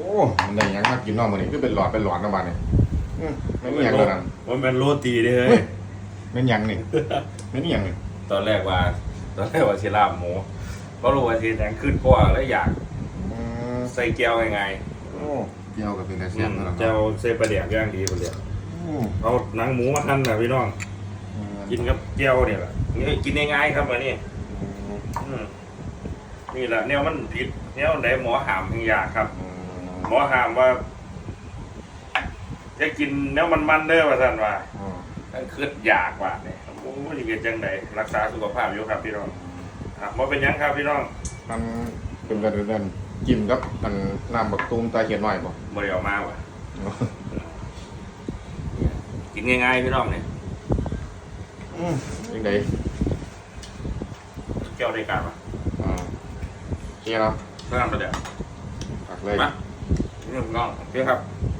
อ้มันได้หยังมากินเน้องมันนี่คือเป็นหลอดเป็นหลอดนะบ้านนี่อืมไม่มีหยังแล้วนั่นมันเป็นโรตีเด้เฮ้ยไม่มีหยังนี่ไม่มีหยังนี่ตอนแรกว่า ตอนแรกว่าสิลาบหมูเพราะรู้ว่าสิแทงขึ้นเพราะว่าแล้วอยากอืมใส่แก้วยังไงโอ้เจียวกับเป็นแต่อืเสียบมแล้วเจ้าใส่ปลาเดียกย่างดีปลาเดียกอืมเอาหนังหมูมาหั่นนะพี่น้อง กินกับแก้วเนี่ยแหละนี่กินง่ายๆครับอันนี้อืมนี่แหละแนวมันผิดแนวไหนหมอหามทั้งยากครับ อืม หมอหามว่าจะกินแนวมันๆเด้อว่าท่านว่าอืมนั่นคืออยากว่าเนี่ยโอ้ยเป็นจังไดรักษาสุขภาพอยู่ครับพี่น้องครับบ่เป็นหยังครับพี่น้องมันเป็นกระเดินจิ้มกับมันน้ำบักตูมตาเขียนหน่อยบ่บ่ได้เอามาว่ะกินง่ายๆพี่น้องเนี่ยอืมยังไงแก้วได้การป่ะอ่าโอเคเนาะน้ำมาเดี๋ยวผักเลยมา นี่น้องพี่ครับอ